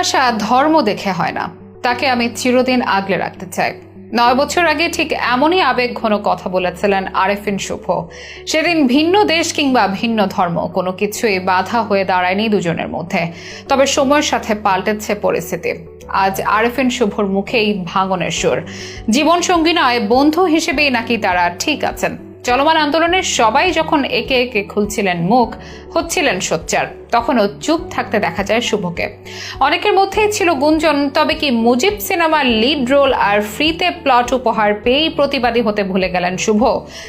ভালোবাসা ধর্ম দেখে হয় না। তাকে আমি চিরদিন আগলে রাখতে চাই। নয় বছর আগে ঠিক এমনই আবেগ ঘন কথা বলেছিলেন আরেফিন শুভ। সেদিন ভিন্ন দেশ কিংবা ভিন্ন ধর্ম, কোনো কিছুই বাধা হয়ে দাঁড়ায়নি দুজনের মধ্যে। তবে সময়ের সাথে পাল্টেছে পরিস্থিতি। আজ আরেফিন শুভর মুখেই ভাঙনের সুর। জীবনসঙ্গী নয়, বন্ধু হিসেবেই নাকি তারা ঠিক আছেন। চলমান আন্দোলনের সবাই যখন একে একে খুলছিলেন মুখ, হচ্ছিলেন সোচ্চার। তখনও চুপ থাকতে দেখা যায় শুভকে। অনেকের মধ্যেই ছিল গুঞ্জন, তবে কি মুজিব সিনেমার লিড রোল আর ফ্রিতে প্লট উপহার পেয়েই প্রতিবাদী হতে ভুলে গেলেন শুভ।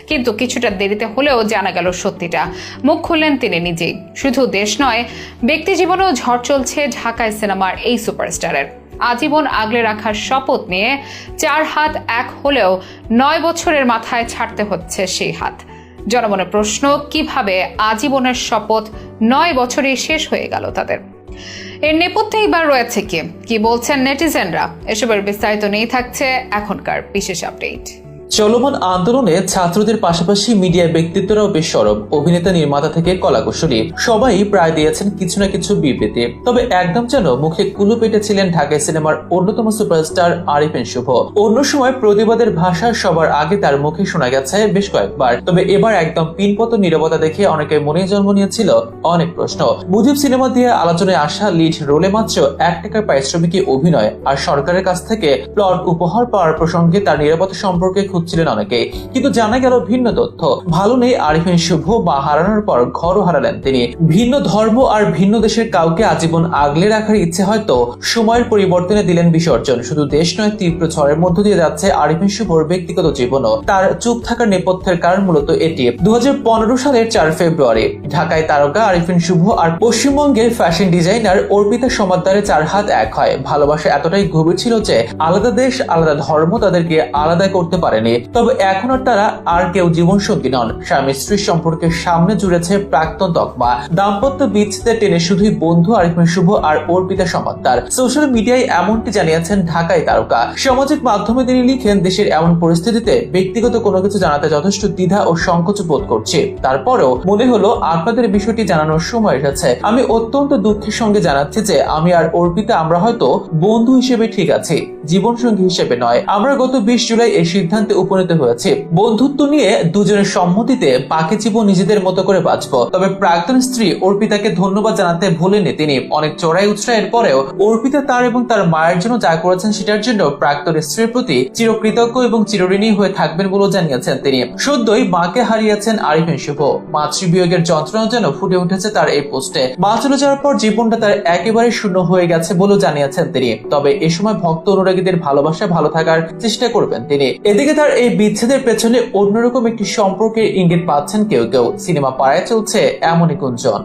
কিন্তু কিছুটা দেরিতে হলেও জানা গেল সত্যিটা। মুখ খুললেন তিনি নিজেই। শুধু দেশ নয়, ব্যক্তি জীবনেও ঝড় চলছে ঢাকায় সিনেমার এই সুপারস্টারের। আজীবন আগলে রাখার শপথ নিয়ে চার হাত এক হলেও নয় বছরের মাথায় ছাড়তে হচ্ছে সেই হাত। জনমনের প্রশ্ন, কীভাবে আজীবনের শপথ নয় বছরেই শেষ হয়ে গেল তাদের? এর নেপথ্যে এবার রয়েছে কি? কি বলছেন নেটিজেনরা? এসবের বিস্তারিত নেই থাকছে এখনকার বিশেষ আপডেট। চলমান আন্দোলনে ছাত্রদের পাশাপাশি মিডিয়ার ব্যক্তিত্বরাও বেশ সরব। অভিনেতা নির্মাতা থেকে কলাকুশলী। সবাই প্রায় দিয়েছেন কিছু না কিছু বিবৃতি। তবে একদম যেন মুখে কুলু পেটেছিলেন ঢাকায় সিনেমার অন্যতম সুপারস্টার আরিফিন শুভ। অন্য সময় প্রতিবাদের ভাষা সবার আগে তার মুখে শোনা গেছে বেশ কয়েকবার। তবে এবার একদম পিনপত নীরবতা দেখে অনেকের মনে জন্ম নিয়েছিল অনেক প্রশ্ন। মুজিব সিনেমা দিয়ে আলোচনায় আসা লিড রোলে মাত্র এক টাকার পারিশ্রমিকে অভিনয়। আর সরকারের কাছ থেকে প্লট উপহার পাওয়ার প্রসঙ্গে তার নিরাপত্তা সম্পর্কে খুঁজছিলেন অনেকে, কিন্তু জানা গেল ভিন্ন তথ্য। ভালো নেই আরিফিন শুভ বা হারানোর পর ঘরও হারালেন তিনি। ভিন্ন ধর্ম আর ভিন্ন দেশের কাউকে আজীবন আগলে রাখার ইচ্ছে হয়তো সময়ের পরিবর্তনে দিলেন বিসর্জন। শুধু দেশ নয়, তীব্র ঝড়ের মধ্য দিয়ে যাচ্ছে আরিফিন শুভর ব্যক্তিগত জীবনও। তার চুপ থাকার নেপথ্যের কারণ মূলত এটি। দু হাজার পনেরো সালের চার ফেব্রুয়ারি, ঢাকায় তারকা আরিফিন শুভ আর পশ্চিমবঙ্গের ফ্যাশন ডিজাইনার অর্পিতা সমাদ্দারে চার হাত এক হয়। ভালোবাসা এতটাই গভীর ছিল যে আলাদা দেশ, আলাদা ধর্ম তাদেরকে আলাদা করতে পারেনি। তবে এখন আর তারা আর কেউ জীবনসঙ্গী নন। স্বামী স্ত্রীর সম্পর্কে সামনে জুড়েছে প্রাক্তন তকমা। দাম্পত্য বিচ্ছেদের টেনে শুধুই বন্ধু আরিফিন শুভ আর অর্পিতা সমাদ্দার সোশ্যাল মিডিয়ায় এমনটি জানিয়েছেন ঢাকায় তারকা। সামাজিক মাধ্যমে তিনি লিখেন, দেশের এমন পরিস্থিতিতে ব্যক্তিগত কোনো কিছু জানাতে যথেষ্ট দ্বিধা ও সংকোচ বোধ করছি। তারপরেও মনে হলো, আপনাদের বিষয়টি জানানোর সময় এসেছে। আমি অত্যন্ত দুঃখের সঙ্গে জানাচ্ছি যে আমি আর অর্পিতা, আমরা হয়তো বন্ধু হিসেবে ঠিক আছি। জীবনসঙ্গী হিসেবে নয়। আমরা গত বিশ জুলাই এই সিদ্ধান্তে উপনীত হয়েছে। বন্ধুত্ব নিয়ে দুজনের সম্মতিতে বাকি জীবন নিজেদের মতো করে বাঁচবো। তবে প্রাক্তন স্ত্রী অর্পিতাকে ধন্যবাদ জানাতে ভুলেনি তিনি। অনেক চড়াই উৎসাহের পরেও অর্পিতা তার এবং তার মায়ের জন্য যা করেছেন সেটার জন্য প্রাক্তন স্ত্রীর প্রতি চিরকৃতজ্ঞ এবং চিরঋণী হয়ে থাকবেন বলেও জানিয়েছেন তিনি। সদ্যই মাকে হারিয়েছেন আরিফিন শুভ। মাতৃবিয়োগের যন্ত্রণা যেন ফুটে উঠেছে তার এই পোস্টে। মা চলে যাওয়ার পর জীবনটা তার একেবারে শূন্য হয়ে গেছে বলেও জানিয়েছেন তিনি। তবে এ সময় ভক্ত অনুরাগীদের ভালোবাসা ভালো থাকার চেষ্টা করবেন তিনি। এদিকে তার এই বিচ্ছেদের পেছনে অন্যরকম একটি সম্পর্কের ইঙ্গিত পাচ্ছেন কেউ কেউ। সিনেমা পাড়ায় চলছে এমনই গুঞ্জন।